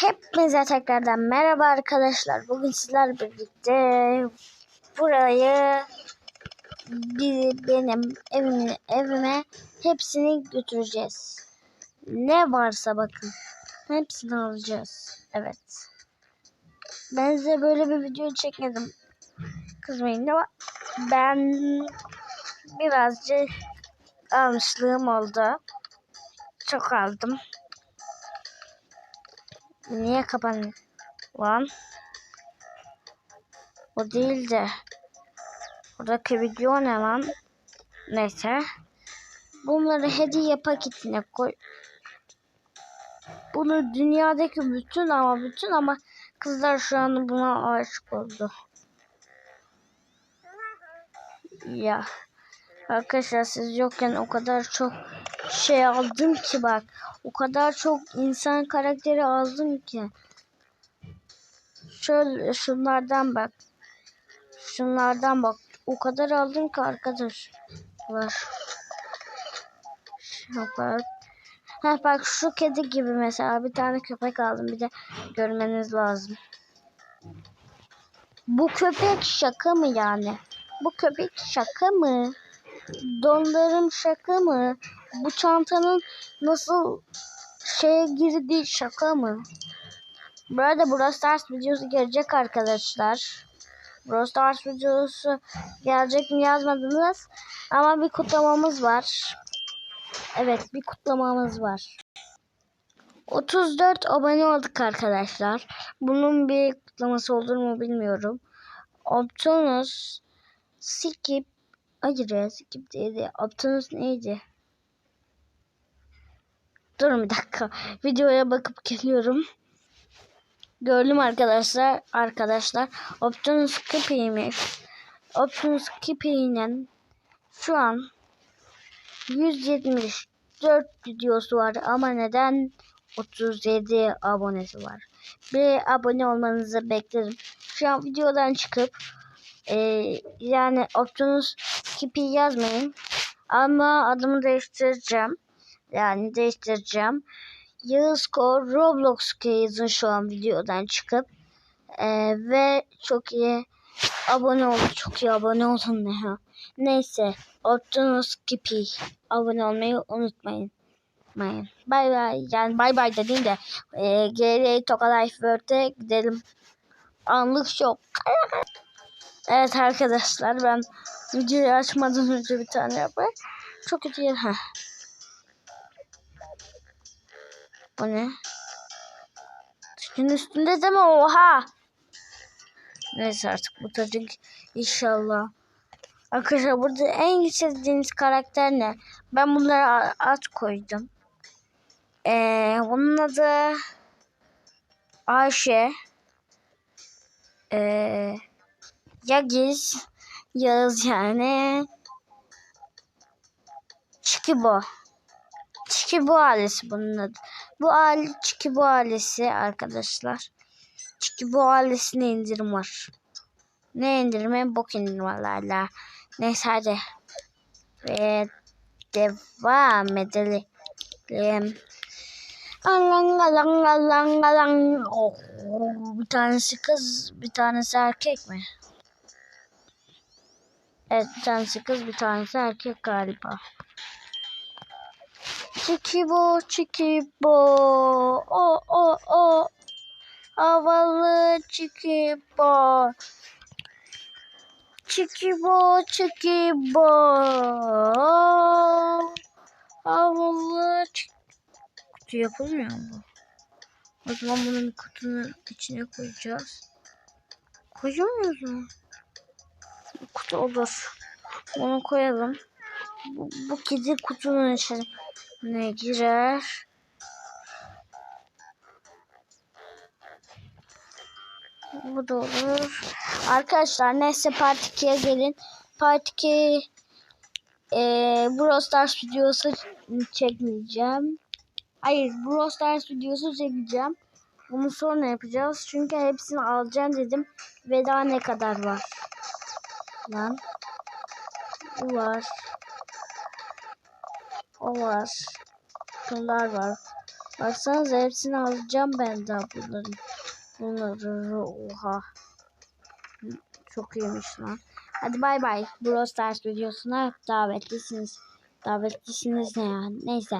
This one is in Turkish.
Hepinize tekrardan merhaba arkadaşlar. Bugün sizler birlikte burayı bir, benim evime, evime hepsini götüreceğiz. Ne varsa bakın. Hepsini alacağız. Evet. Ben size böyle bir video çekmedim. Kızmayın ama ben birazcık almışlığım oldu. Çok aldım. Niye kapanıyor? Lan. O değil de. Buradaki video ne lan? Neyse. Bunları hediye paketine koy. Bunu dünyadaki bütün ama bütün ama kızlar şu an buna aşık oldu. Ya. Arkadaşlar siz yokken o kadar çok şey aldım ki bak. O kadar çok insan karakteri aldım ki. Şöyle şunlardan bak. Şunlardan bak. O kadar aldım ki arkadaşlar. Şu bak. Ha bak şu kedi gibi mesela bir tane köpek aldım. Bir de görmeniz lazım. Bu köpek şaka mı yani? Bu köpek şaka mı? Donlarım şaka mı? Bu çantanın nasıl şeye girdiği şaka mı? Bu arada Brawl Stars videosu gelecek arkadaşlar. Brawl Stars videosu gelecek mi yazmadınız. Ama bir kutlamamız var. Evet bir kutlamamız var. 34 abone olduk arkadaşlar. Bunun bir kutlaması olur mu bilmiyorum. Optimus Skip Hayır ya skip değildi. Optimus neydi? Durun bir dakika. Videoya bakıp geliyorum. Gördüm arkadaşlar. Arkadaşlar. Optimus Skippy'miş. Optimus Skippy'nin şu an 174 videosu var ama neden 37 abonesi var. Bir abone olmanızı beklerim. Şu an videodan çıkıp e, yani Optimus Skippy yazmayın. Ama adımı değiştireceğim. Yani değiştireceğim. Yağız Kor Roblox yazın şu an videodan çıkıp. E, ve çok iyi abone olun. Çok iyi abone olun ya. Neyse. Optimus Skippy. Abone olmayı unutmayın. Unutmayın. Bay bay. Yani bay bay dediğim de e, GR Toka Life World'e gidelim. Anlık şok. Evet arkadaşlar ben videoyu açmadan önce bir tane yapayım. Çok yer. Heh. Bu ne? Suyun üstünde de mi? Oha! Neyse artık bu çocuk inşallah. Arkadaşlar burada en sevdiğiniz karakter ne? Ben bunları at koydum. Ee, bunun adı Ayşe. Ee, Yagiz. Yağız yani. Çikibo. Çikibo ailesi bunun adı. Bu aile Çikibo ailesi arkadaşlar. Çikibo ailesine indirim var. Ne indirimi? Bok indirmelerle. Neyse hadi. Ve devam edelim. Alang alang alang alang. Oh, bir tanesi kız, bir tanesi erkek mi? Evet, bir tanesi kız, bir tanesi erkek galiba. Çikibo, çikibo. O, o, o. Havalı çikibo. Çikibo, çikibo. Havalı çikibo. Kutu yapılmıyor mu? O zaman bunu bir kutunun içine koyacağız. Koyuyor muyuz mu? Kutu olur. Bunu koyalım. Bu, bu kedi kutunun içine girer. Bu da olur. Arkadaşlar neyse Part 2'ye gelin. Part 2 e, Brawl Stars videosu çekmeyeceğim. Hayır Brawl Stars videosu çekeceğim. Bunu sonra yapacağız. Çünkü hepsini alacağım dedim. Ve daha ne kadar var? Lan. Var. O var. Şunlar var. Baksanıza hepsini alacağım ben daha bunların. Bunları oha. Çok iyiymiş lan. Hadi bay bay. Brawl Stars videosuna davetlisiniz. Davetlisiniz ne ya? Neyse.